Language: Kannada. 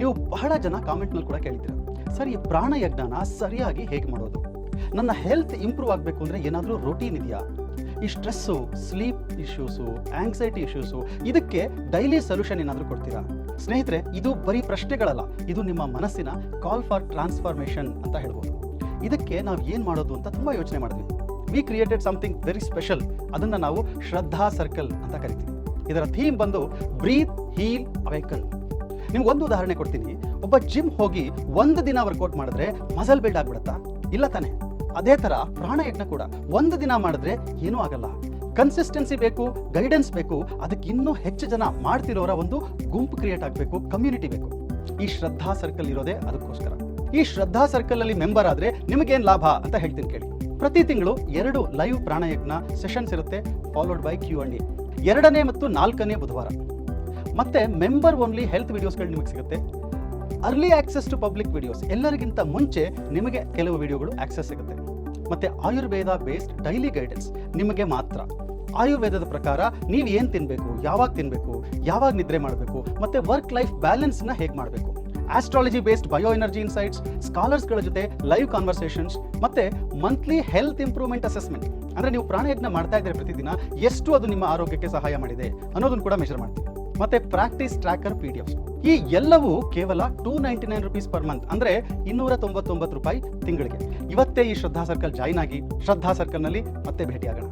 ನೀವು ಬಹಳ ಜನ ಕಾಮೆಂಟ್ನಲ್ಲಿ ಕೂಡ ಕೇಳಿದ್ದೀರ ಸರ್, ಈ ಪ್ರಾಣಯಜ್ಞನ ಸರಿಯಾಗಿ ಹೇಗೆ ಮಾಡೋದು? ನನ್ನ ಹೆಲ್ತ್ ಇಂಪ್ರೂವ್ ಆಗಬೇಕು ಅಂದರೆ ಏನಾದರೂ ರೊಟೀನ್ ಇದೆಯಾ? ಈ stress sleep issues anxiety issues ಇದಕ್ಕೆ ಡೈಲಿ ಸೊಲ್ಯೂಷನ್ ಏನಾದರೂ ಕೊಡ್ತೀರಾ? ಸ್ನೇಹಿತರೆ, ಇದು ಬರೀ ಪ್ರಶ್ನೆಗಳಲ್ಲ, ಇದು ನಿಮ್ಮ ಮನಸ್ಸಿನ ಕಾಲ್ ಫಾರ್ ಟ್ರಾನ್ಸ್ಫಾರ್ಮೇಷನ್ ಅಂತ ಹೇಳ್ಬೋದು. ಇದಕ್ಕೆ ನಾವು ಏನು ಮಾಡೋದು ಅಂತ ತುಂಬ ಯೋಚನೆ ಮಾಡಿದ್ವಿ we created something very special ಅದನ್ನು ನಾವು ಶ್ರದ್ಧಾ ಸರ್ಕಲ್ ಅಂತ ಕರಿತೀವಿ. ಇದರ ಥೀಮ್ ಬಂದು ಬ್ರೀತ್ ಹೀಲ್ ಅವೇಕನ್ ನಿಮ್ಗೆ ಒಂದು ಉದಾಹರಣೆ ಕೊಡ್ತೀನಿ. ಒಬ್ಬ ಜಿಮ್ ಹೋಗಿ ಒಂದು ದಿನ ವರ್ಕೌಟ್ ಮಾಡಿದ್ರೆ ಮಸಲ್ ಬಿಲ್ಡ್ ಆಗ್ಬಿಡುತ್ತಾ? ಇಲ್ಲ ತಾನೆ? ಅದೇ ಥರ ಪ್ರಾಣಯಜ್ಞ ಕೂಡ. ಒಂದು ದಿನ ಮಾಡಿದ್ರೆ ಏನೂ ಆಗಲ್ಲ. ಕನ್ಸಿಸ್ಟೆನ್ಸಿ ಬೇಕು ಗೈಡೆನ್ಸ್ ಬೇಕು, ಅದಕ್ಕೆ ಇನ್ನೂ ಹೆಚ್ಚು ಜನ ಮಾಡ್ತಿರೋರ ಒಂದು ಗುಂಪು ಕ್ರಿಯೇಟ್ ಆಗಬೇಕು ಕಮ್ಯುನಿಟಿ ಬೇಕು. ಈ ಶ್ರದ್ಧಾ ಸರ್ಕಲ್ ಇರೋದೇ ಅದಕ್ಕೋಸ್ಕರ. ಈ ಶ್ರದ್ಧಾ ಸರ್ಕಲ್ ಅಲ್ಲಿ ಮೆಂಬರ್ ಆದ್ರೆ ನಿಮಗೇನ್ ಲಾಭ ಅಂತ ಹೇಳ್ತೀನಿ ಕೇಳಿ. ಪ್ರತಿ ತಿಂಗಳು ಎರಡು ಲೈವ್ ಪ್ರಾಣಯಜ್ಞ ಸೆಷನ್ಸ್ ಇರುತ್ತೆ ಫಾಲೋಡ್ ಬೈ ಕ್ಯೂ ಅಂಡ್ ಎರಡನೇ ಮತ್ತು ನಾಲ್ಕನೇ ಬುಧವಾರ. ಮತ್ತೆ ಮೆಂಬರ್ ಓನ್ಲಿ ಹೆಲ್ತ್ ವಿಡಿಯೋಸ್ಗಳು ನಿಮಗೆ ಸಿಗುತ್ತೆ. Early access to public videos ಎಲ್ಲರಿಗಿಂತ ಮುಂಚೆ ನಿಮಗೆ ಕೆಲವು ವಿಡಿಯೋಗಳು ಆಕ್ಸೆಸ್ ಸಿಗುತ್ತೆ. ಮತ್ತೆ ಆಯುರ್ವೇದ ಬೇಸ್ಡ್ ಡೈಲಿ ಗೈಡೆನ್ಸ್ ನಿಮಗೆ ಮಾತ್ರ. ಆಯುರ್ವೇದದ ಪ್ರಕಾರ ನೀವು ಏನು ತಿನ್ನಬೇಕು ಯಾವಾಗ ತಿನ್ನಬೇಕು ಯಾವಾಗ ನಿದ್ರೆ ಮಾಡಬೇಕು, ಮತ್ತೆ ವರ್ಕ್ ಲೈಫ್ ಬ್ಯಾಲೆನ್ಸ್ನ ಹೇಗೆ ಮಾಡಬೇಕು. Astrology based bio energy insights ಸ್ಕಾಲರ್ಸ್ಗಳ ಜೊತೆ ಲೈವ್ ಕಾನ್ವರ್ಸೇಷನ್ಸ್ ಮತ್ತೆ ಮಂತ್ಲಿ ಹೆಲ್ತ್ ಇಂಪ್ರೂವ್ಮೆಂಟ್ ಅಸೆಸ್ಮೆಂಟ್ ಅಂದ್ರೆ ನೀವು ಪ್ರಾಣಯಜ್ಞ ಮಾಡ್ತಾ ಇದ್ದರೆ ಪ್ರತಿದಿನ ಎಷ್ಟು ಅದು ನಿಮ್ಮ ಆರೋಗ್ಯಕ್ಕೆ ಸಹಾಯ ಮಾಡಿದೆ ಅನ್ನೋದನ್ನು ಕೂಡ ಮೆಷರ್ ಮಾಡ್ತೀವಿ. ಮತ್ತೆ ಪ್ರಾಕ್ಟೀಸ್ ಟ್ರ್ಯಾಕರ್ ಪಿ ಡಿ ಈ ಎಲ್ಲವೂ ಕೇವಲ two ninety nine rupees per month ಅಂದ್ರೆ ಇನ್ನೂರ ತೊಂಬತ್ತೊಂಬತ್ತು ರೂಪಾಯಿ ತಿಂಗಳಿಗೆ. ಇವತ್ತೇ ಈ ಶ್ರದ್ಧಾ ಸರ್ಕಲ್ ಜಾಯಿನ್ ಆಗಿ ಶ್ರದ್ಧಾ ಸರ್ಕಲ್ನಲ್ಲಿ ಮತ್ತೆ ಭೇಟಿಯಾಗೋಣ.